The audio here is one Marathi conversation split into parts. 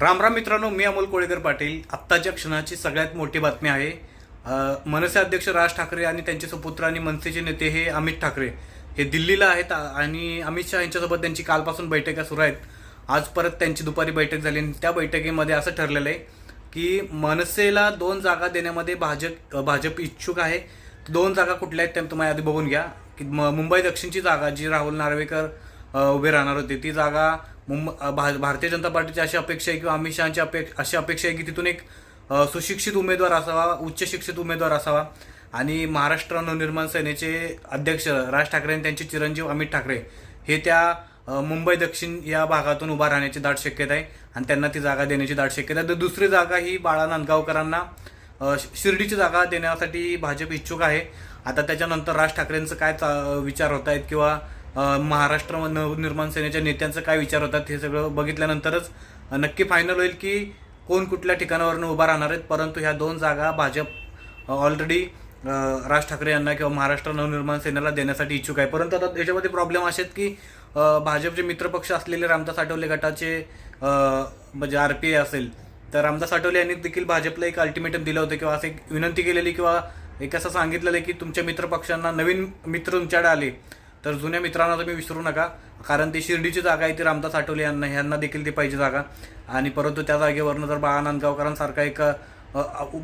राम राम मित्रांनो मी अमोल कोळेकर पाटील. आत्ताच्या क्षणाची सगळ्यात मोठी बातमी आहे. मनसे अध्यक्ष राज ठाकरे आणि त्यांचे सुपुत्र आणि मनसेचे नेते हे अमित ठाकरे. हे दिल्लीला आहेत आणि अमित शहा यांच्यासोबत त्यांची कालपासून बैठका सुरू आहेत. आज परत त्यांची दुपारी बैठक झाली आणि त्या बैठकीमध्ये असं ठरलेलं आहे की मनसेला दोन जागा देण्यामध्ये भाजप भाजप इच्छुक आहे. दोन जागा कुठल्या आहेत त्या तुम्हाला आधी बघून घ्या. की म- मुंबई दक्षिणची जागा जी राहुल नार्वेकर उभे राहणार होते. ती जागा मुंब भा- भारतीय जनता पार्टीची अशी अपेक्षा आहे किंवा अमित शहाची अपेक्षा अशी अपेक्षा आहे की तिथून एक सुशिक्षित उमेदवार असावा उच्च शिक्षित उमेदवार असावा. आणि महाराष्ट्र नवनिर्माण सेनेचे अध्यक्ष राज ठाकरे आणि त्यांचे चिरंजीव अमित ठाकरे हे त्या मुंबई दक्षिण या भागातून उभा राहण्याची दाट शक्यता आहे आणि त्यांना ती जागा देण्याची दाट शक्यता आहे. तर दुसरी जागा ही बाळा नांदगावकरांना शिर्डीची जागा देण्यासाठी भाजप इच्छुक आहे. आता त्याच्यानंतर राज ठाकरेंचं काय चा- विचार होत आहेत किंवा महाराष्ट्र नवनिर्माण सेनेच्या नेत्यांचं काय विचार होतात हे सगळं बघितल्यानंतरच नक्की फायनल होईल की कोण कुठल्या ठिकाणावरून उभा राहणार आहेत परंतु ह्या दोन जागा भाजप ऑलरेडी राज ठाकरे यांना किंवा महाराष्ट्र नवनिर्माण सेनेला देण्यासाठी इच्छुक आहे. परंतु आता याच्यामध्ये प्रॉब्लेम असे आहेत की भाजपचे मित्रपक्ष असलेले रामदास आठवले गटाचे म्हणजे आर पी ए असेल तर रामदास आठवले यांनी देखील भाजपला एक अल्टिमेटम दिलं होतं किंवा असं एक विनंती केलेली किंवा एक असं सांगितलेलं आहे की तुमच्या मित्रपक्षांना नवीन मित्र तुमच्याकडे आले तर जुन्या मित्रांना तुम्ही विसरू नका. कारण ती शिर्डीची जागा आहे ती रामदास आठवले यांना ह्यांना देखील ती पाहिजे जागा. आणि परंतु त्या जागेवरनं जर बाळा नांदगावकरांसारखा एक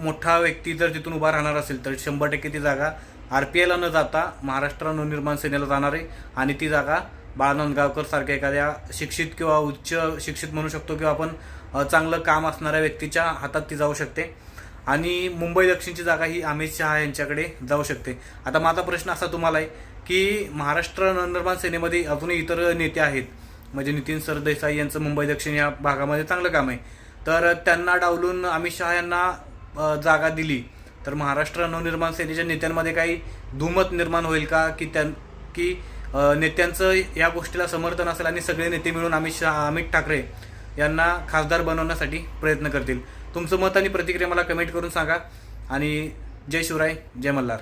मोठा व्यक्ती जर तिथून उभा राहणार असेल तर शंभर टक्के ती जागा आर पी आयला न जाता महाराष्ट्र नवनिर्माण सेनेला जाणार आहे. आणि ती जागा बाळा नांदगावकर सारख्या एखाद्या शिक्षित किंवा उच्च शिक्षित म्हणू शकतो किंवा आपण चांगलं काम असणाऱ्या व्यक्तीच्या हातात ती जाऊ शकते. आणि मुंबई दक्षिणची जागा ही अमित शहा यांच्याकडे जाऊ शकते. आता माझा प्रश्न असा तुम्हाला आहे की महाराष्ट्र नवनिर्माण सेनेमध्ये अजूनही इतर नेते आहेत म्हणजे नितीन सरदेसाई यांचं मुंबई दक्षिण या भागामध्ये चांगलं काम आहे. तर त्यांना डावलून अमित शहा यांना जागा दिली. तर महाराष्ट्र नवनिर्माण सेनेच्या नेत्यांमध्ये काही धुमत निर्माण होईल का? की त्यां की नेत्यांचं या गोष्टीला समर्थन असेल आणि सगळे नेते मिळून अमित शहा अमित ठाकरे यांना खासदार बनवण्यासाठी प्रयत्न करतील? तुमचं मत आणि प्रतिक्रिया मला कमेंट करून सांगा. आणि जय शिवराय जय मल्हार.